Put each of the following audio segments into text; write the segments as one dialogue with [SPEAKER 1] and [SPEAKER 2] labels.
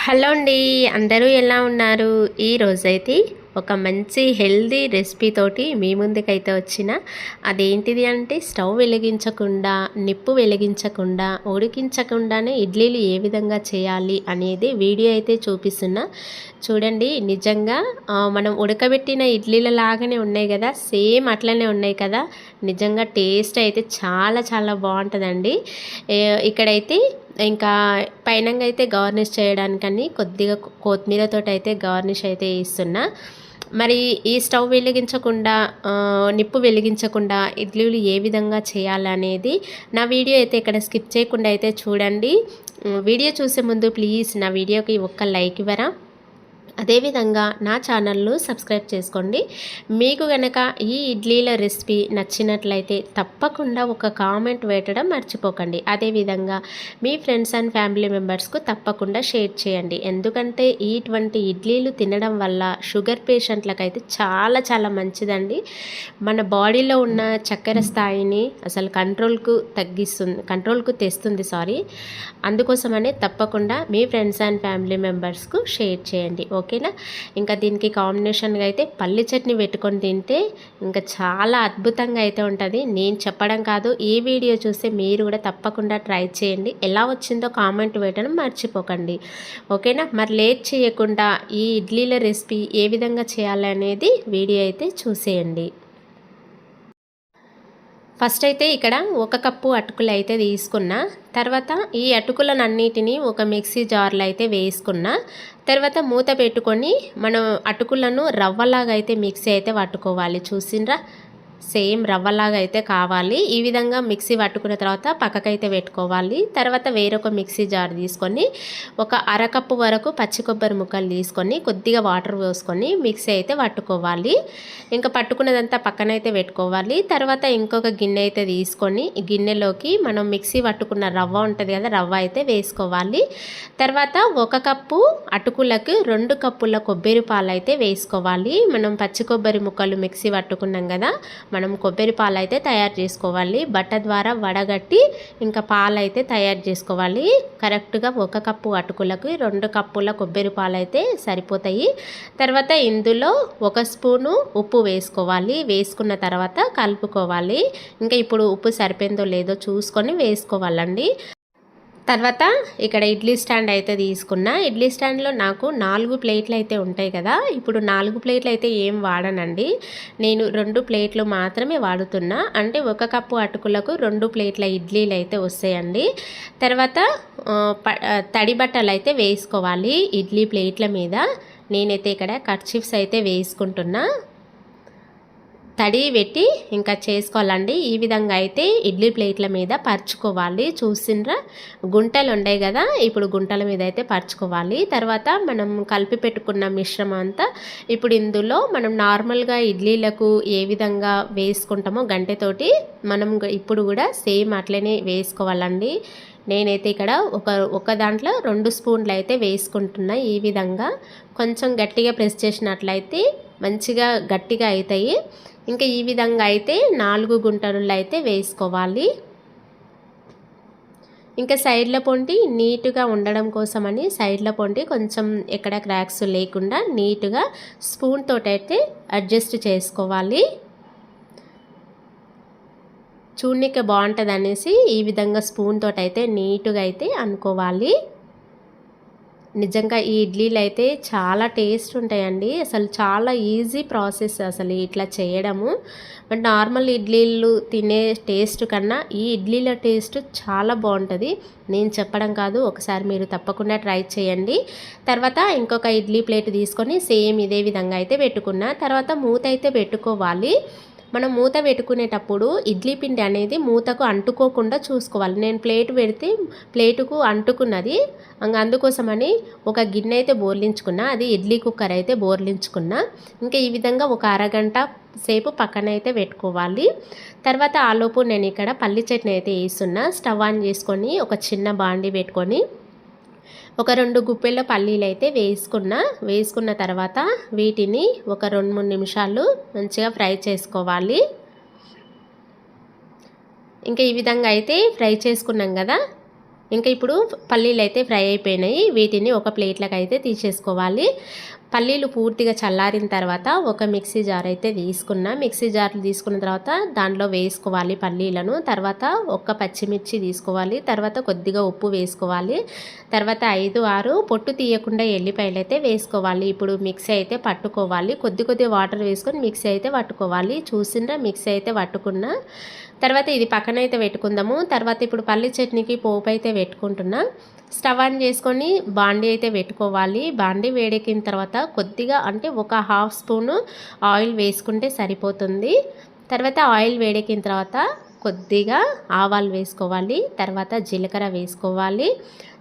[SPEAKER 1] Hello అండి అందరూ ఎలా ఉన్నారు? ఈ రోజైతే ఒక మంచి హెల్దీ రెసిపీ తోటి మీ ముందుకైతే వచ్చిన అదేంటిది అంటే స్టవ్ వెలిగించకుండా నిప్పు వెలిగించకుండా ఉడికించకుండానే ఇడ్లీలు ఏ విధంగా చేయాలి అనేది వీడియో అయితే చూపిస్తున్నా. చూడండి నిజంగా మనం ఉడకబెట్టిన ఇడ్లీల లాగానే ఉన్నాయి కదా సేమ్ అట్లనే ఉన్నాయి కదా. నిజంగా టేస్ట్ అయితే చాలా చాలా బాగుంటుందండి. ఇక్కడైతే ఇంకా పైనంగా అయితే గార్నిష్ చేయడానికని కొద్దిగా కొత్తిమీరతో అయితే గార్నిష్ అయితే ఇస్తున్నా మరి ఈ స్టవ్ వెలిగించకుండా నిప్పు వెలిగించకుండా ఇడ్లీలు ఏ విధంగా చేయాలనేది నా వీడియో అయితే ఇక్కడ స్కిప్ చేయకుండా అయితే చూడండి. వీడియో చూసే ముందు ప్లీజ్ నా వీడియోకి ఒక్క లైక్ ఇవ్వరా? అదేవిధంగా నా ఛానల్ను సబ్స్క్రైబ్ చేసుకోండి. మీకు గనక ఈ ఇడ్లీల రెసిపీ నచ్చినట్లయితే తప్పకుండా ఒక కామెంట్ పెట్టడం మర్చిపోకండి. అదేవిధంగా మీ ఫ్రెండ్స్ అండ్ ఫ్యామిలీ మెంబర్స్కు తప్పకుండా షేర్ చేయండి. ఎందుకంటే ఇటువంటి ఇడ్లీలు తినడం వల్ల షుగర్ పేషెంట్లకైతే చాలా చాలా మంచిదండి. మన బాడీలో ఉన్న చక్కెర స్థాయిని అసలు కంట్రోల్కు తగ్గిస్తుంది కంట్రోల్కు తెస్తుంది సారీ. అందుకోసమనే తప్పకుండా మీ ఫ్రెండ్స్ అండ్ ఫ్యామిలీ మెంబర్స్కు షేర్ చేయండి. ఓకేనా? ఇంకా దీనికి కాంబినేషన్గా అయితే పల్లి చట్నీ పెట్టుకొని తింటే ఇంకా చాలా అద్భుతంగా అయితే ఉంటుంది. నేను చెప్పడం కాదు ఈ వీడియో చూస్తే మీరు కూడా తప్పకుండా ట్రై చేయండి. ఎలా వచ్చిందో కామెంట్ వేయడం మర్చిపోకండి. ఓకేనా? మరి లేట్ చేయకుండా ఈ ఇడ్లీల రెసిపీ ఏ విధంగా చేయాలి అనేది వీడియో అయితే చూసేయండి. ఫస్ట్ అయితే ఇక్కడ ఒక కప్పు అటుకులు అయితే తీసుకున్నా తర్వాత ఈ అటుకులనన్నిటిని ఒక మిక్సీ జార్లో అయితే వేసుకున్నా తర్వాత మూత పెట్టుకొని మనం అటుకులను రవ్వలాగా అయితే మిక్సీ అయితే పట్టుకోవాలి. చూసిండ్రా సేమ్ రవ్వలాగా అయితే కావాలి. ఈ విధంగా మిక్సీ పట్టుకున్న తర్వాత పక్కకైతే పెట్టుకోవాలి. తర్వాత వేరొక మిక్సీ జార్ తీసుకొని ఒక అరకప్పు వరకు పచ్చి కొబ్బరి ముక్కలు తీసుకొని కొద్దిగా వాటర్ పోసుకొని మిక్సీ అయితే పట్టుకోవాలి. ఇంకా పట్టుకున్నదంతా పక్కనైతే పెట్టుకోవాలి. తర్వాత ఇంకొక గిన్నె అయితే తీసుకొని గిన్నెలోకి మనం మిక్సీ పట్టుకున్న రవ్వ ఉంటుంది కదా రవ్వ అయితే వేసుకోవాలి. తర్వాత ఒక కప్పు అటుకులకు రెండు కప్పుల కొబ్బరి పాలు అయితే వేసుకోవాలి. మనం పచ్చి కొబ్బరి ముక్కలు మిక్సీ పట్టుకున్నాం కదా మనం కొబ్బరి పాలు అయితే తయారు చేసుకోవాలి. బట్ట ద్వారా వడగట్టి ఇంకా పాలు అయితే తయారు చేసుకోవాలి. కరెక్ట్గా ఒక కప్పు అటుకులకు రెండు కప్పుల కొబ్బరి పాలు అయితే సరిపోతాయి. తర్వాత ఇందులో ఒక స్పూను ఉప్పు వేసుకోవాలి. వేసుకున్న తర్వాత కలుపుకోవాలి. ఇంకా ఇప్పుడు ఉప్పు సరిపోయిందో లేదో చూసుకొని వేసుకోవాలండి. తర్వాత ఇక్కడ ఇడ్లీ స్టాండ్ అయితే తీసుకున్నా. ఇడ్లీ స్టాండ్లో నాకు నాలుగు ప్లేట్లు అయితే ఉంటాయి కదా. ఇప్పుడు నాలుగు ప్లేట్లు అయితే ఏం వాడనండి. నేను రెండు ప్లేట్లు మాత్రమే వాడుతున్నా. అంటే ఒక కప్పు అటుకులకు రెండు ప్లేట్ల ఇడ్లీలు అయితే వస్తాయండి. తర్వాత ప- తడి బట్టలు అయితే వేసుకోవాలి ఇడ్లీ ప్లేట్ల మీద. నేనైతే ఇక్కడ కర్చిప్స్ అయితే వేసుకుంటున్నా. తడి పెట్టి ఇంకా చేసుకోవాలండి. ఈ విధంగా అయితే ఇడ్లీ ప్లేట్ల మీద పరుచుకోవాలి. చూసిండ్రా? గుంటలు ఉండే కదా ఇప్పుడు గుంటల మీద అయితే పరుచుకోవాలి. తర్వాత మనం కలిపి పెట్టుకున్న మిశ్రమం అంతా ఇప్పుడు ఇందులో మనం నార్మల్గా ఇడ్లీలకు ఏ విధంగా వేసుకుంటామో గంటెతోటి మనం ఇప్పుడు కూడా సేమ్ అట్లనే వేసుకోవాలండి. నేనైతే ఇక్కడ ఒక ఒక దాంట్లో రెండు స్పూన్లు అయితే వేసుకుంటున్నా ఈ విధంగా. కొంచెం గట్టిగా ప్రెస్ చేసినట్లయితే మంచిగా గట్టిగా అవుతాయి. ఇంకా ఈ విధంగా అయితే నాలుగు గుంటలు అయితే వేసుకోవాలి. ఇంకా సైడ్ల పొంటి నీట్గా ఉండడం కోసమని సైడ్ల పొంటి కొంచెం ఎక్కడ క్రాక్స్ లేకుండా నీట్గా స్పూన్ తోటైతే అడ్జస్ట్ చేసుకోవాలి. చూడనిక బాగుంటుంది అనేసి ఈ విధంగా స్పూన్ తోటి అయితే నీట్గా అయితే అనుకోవాలి. నిజంగా ఈ ఇడ్లీలు అయితే చాలా టేస్ట్ ఉంటాయండి అసలు చాలా ఈజీ ప్రాసెస్ అసలు ఇట్లా చేయడము. బట్ నార్మల్ ఇడ్లీలు తినే టేస్ట్ కన్నా ఈ ఇడ్లీల టేస్ట్ చాలా బాగుంటుంది. నేను చెప్పడం కాదు ఒకసారి మీరు తప్పకుండా ట్రై చేయండి. తర్వాత ఇంకొక ఇడ్లీ ప్లేట్ తీసుకొని సేమ్ ఇదే విధంగా అయితే పెట్టుకున్నా. తర్వాత మూత అయితే పెట్టుకోవాలి. మనం మూత పెట్టుకునేటప్పుడు ఇడ్లీ పిండి అనేది మూతకు అంటుకోకుండా చూసుకోవాలి. నేను ప్లేట్ పెడితే ప్లేటుకు అంటుకున్నది. అందుకోసమని ఒక గిన్నె అయితే బోర్లించుకున్నా అది ఇడ్లీ కుక్కర్ అయితే బోర్లించుకున్నా. ఇంకా ఈ విధంగా ఒక అరగంట సేపు పక్కన అయితే పెట్టుకోవాలి. తర్వాత ఆలోపు నేను ఇక్కడ పల్లి చట్నీ అయితే వేస్తున్నా స్టవ్ ఆన్ చేసుకొని ఒక చిన్న బాండి పెట్టుకొని ఒక రెండు గుప్పెళ్ళ పల్లీలు అయితే వేసుకున్న వేసుకున్న తర్వాత వీటిని ఒక రెండు మూడు నిమిషాలు మంచిగా ఫ్రై చేసుకోవాలి. ఇంకా ఈ విధంగా అయితే ఫ్రై చేసుకున్నాం కదా. ఇంకా ఇప్పుడు పల్లీలు అయితే ఫ్రై అయిపోయినాయి. వీటిని ఒక ప్లేట్లకు అయితే తీసేసుకోవాలి. పల్లీలు పూర్తిగా చల్లారిన తర్వాత ఒక మిక్సీ జార్ అయితే తీసుకున్నా. మిక్సీ జార్లు తీసుకున్న తర్వాత దాంట్లో వేసుకోవాలి పల్లీలను. తర్వాత ఒక్క పచ్చిమిర్చి తీసుకోవాలి. తర్వాత కొద్దిగా ఉప్పు వేసుకోవాలి. తర్వాత ఐదు ఆరు పొట్టు తీయకుండా ఎల్లిపాయలు అయితే వేసుకోవాలి. ఇప్పుడు మిక్సీ అయితే పట్టుకోవాలి. కొద్ది కొద్ది వాటర్ వేసుకొని మిక్సీ అయితే పట్టుకోవాలి. చూసిండ్రా? మిక్సీ అయితే పట్టుకున్నా. తర్వాత ఇది పక్కన అయితే పెట్టుకుందాము. తర్వాత ఇప్పుడు పల్లి చట్నీకి పోపు అయితే పెట్టుకుంటున్నా. స్టవ్ ఆన్ చేసుకొని బాండీ అయితే పెట్టుకోవాలి. బాండీ వేడెక్కిన తర్వాత కొద్దిగా అంటే ఒక హాఫ్ స్పూను ఆయిల్ వేసుకుంటే సరిపోతుంది. తర్వాత ఆయిల్ వేడెక్కిన తర్వాత కొద్దిగా ఆవాలు వేసుకోవాలి. తర్వాత జీలకర్ర వేసుకోవాలి.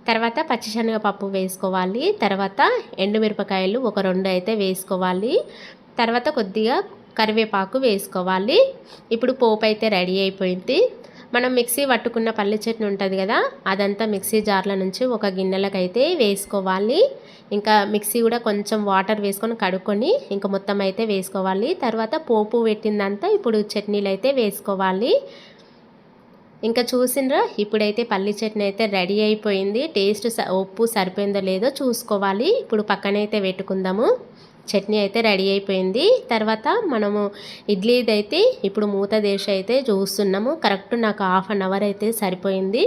[SPEAKER 1] తర్వాత పచ్చిశనగపప్పు వేసుకోవాలి. తర్వాత ఎండుమిరపకాయలు ఒక రెండు అయితే వేసుకోవాలి. తర్వాత కొద్దిగా కరివేపాకు వేసుకోవాలి. ఇప్పుడు పోపు అయితే రెడీ అయిపోయింది. మనం మిక్సీ పట్టుకున్న పల్లి చట్నీ ఉంటుంది కదా అదంతా మిక్సీ జార్ల నుంచి ఒక గిన్నెలకు అయితే వేసుకోవాలి. ఇంకా మిక్సీ కూడా కొంచెం వాటర్ వేసుకొని కడుక్కొని ఇంకా మొత్తం అయితే వేసుకోవాలి. తర్వాత పోపు పెట్టిందంతా ఇప్పుడు చట్నీలు అయితే వేసుకోవాలి. ఇంకా చూసినరా ఇప్పుడైతే పల్లి చట్నీ అయితే రెడీ అయిపోయింది. టేస్ట్ ఉప్పు సరిపోయిందో లేదో చూసుకోవాలి. ఇప్పుడు పక్కనైతే పెట్టుకుందాము. చట్నీ అయితే రెడీ అయిపోయింది. తర్వాత మనము ఇడ్లీది అయితే ఇప్పుడు మూత దేశ అయితే చూస్తున్నాము. కరెక్ట్ నాకు హాఫ్ అన్ అవర్ అయితే సరిపోయింది.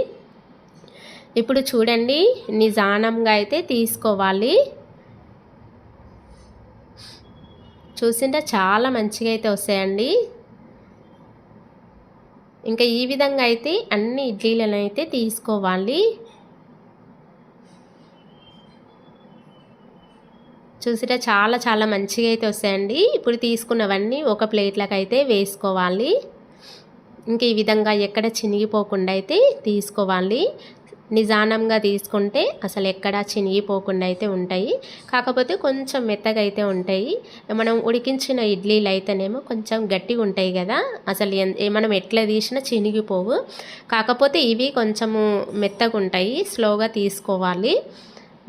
[SPEAKER 1] ఇప్పుడు చూడండి నిజానంగా అయితే తీసుకోవాలి. చూసింటే చాలా మంచిగా అయితే వస్తాయండి. ఇంకా ఈ విధంగా అయితే అన్ని ఇడ్లీలను అయితే తీసుకోవాలి. చూసిరా చాలా చాలా మంచిగా అయితే వస్తాయండి. ఇప్పుడు తీసుకున్నవన్నీ ఒక ప్లేట్లకు అయితే వేసుకోవాలి. ఇంక ఈ విధంగా ఎక్కడ చినిగిపోకుండా అయితే తీసుకోవాలి. నిజానంగా తీసుకుంటే అసలు ఎక్కడ చినిగిపోకుండా అయితే ఉంటాయి. కాకపోతే కొంచెం మెత్తగా అయితే ఉంటాయి. మనం ఉడికించిన ఇడ్లీలు అయితేనేమో కొంచెం గట్టిగా ఉంటాయి కదా. అసలు మనం ఎట్లా తీసినా చినిగిపోవు. కాకపోతే ఇవి కొంచెము మెత్తగా ఉంటాయి స్లోగా తీసుకోవాలి.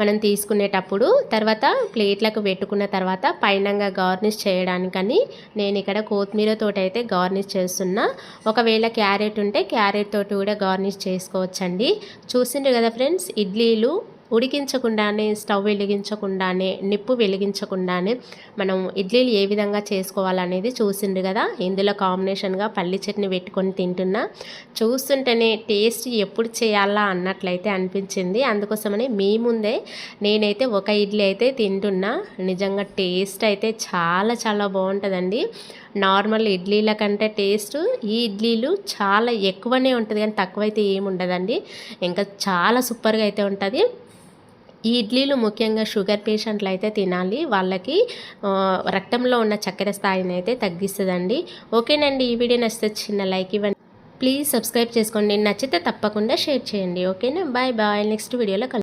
[SPEAKER 1] మనం తీసుకునేటప్పుడు తర్వాత ప్లేట్లకు పెట్టుకున్న తర్వాత పైనంగా గార్నిష్ చేయడానికని నేను ఇక్కడ కొత్తిమీరతో అయితే గార్నిష్ చేస్తున్నా. ఒకవేళ క్యారెట్ ఉంటే క్యారెట్ తోటి కూడా గార్నిష్ చేసుకోవచ్చండి. చూసిండ్రు కదా ఫ్రెండ్స్ ఇడ్లీలు ఉడికించకుండానే స్టవ్ వెలిగించకుండానే నిప్పు వెలిగించకుండానే మనం ఇడ్లీలు ఏ విధంగా చేసుకోవాలనేది చూసిండు కదా. ఇందులో కాంబినేషన్గా పల్లి చట్నీ పెట్టుకొని తింటున్నా. చూస్తుంటేనే టేస్ట్ ఎప్పుడు చేయాలా అన్నట్లయితే అనిపించింది. అందుకోసమని మీ ముందే నేనైతే ఒక ఇడ్లీ అయితే తింటున్నా. నిజంగా టేస్ట్ అయితే చాలా చాలా బాగుంటుందండి. నార్మల్ ఇడ్లీల కంటే టేస్ట్ ఈ ఇడ్లీలు చాలా ఎక్కువనే ఉంటుంది కానీ తక్కువైతే ఏమి ఉండదండి ఇంకా చాలా సూపర్గా అయితే ఉంటుంది. ఈ ఇడ్లీలు ముఖ్యంగా షుగర్ పేషెంట్లు అయితే తినాలి. వాళ్ళకి రక్తంలో ఉన్న చక్కెర స్థాయిని అయితే తగ్గిస్తుందండి. ఓకేనండి ఈ వీడియో నచ్చితే చిన్న లైక్ ఇవ్వండి. ప్లీజ్ సబ్స్క్రైబ్ చేసుకోండి. నచ్చితే తప్పకుండా షేర్ చేయండి. ఓకేనా? Bye bye. నెక్స్ట్ వీడియోలో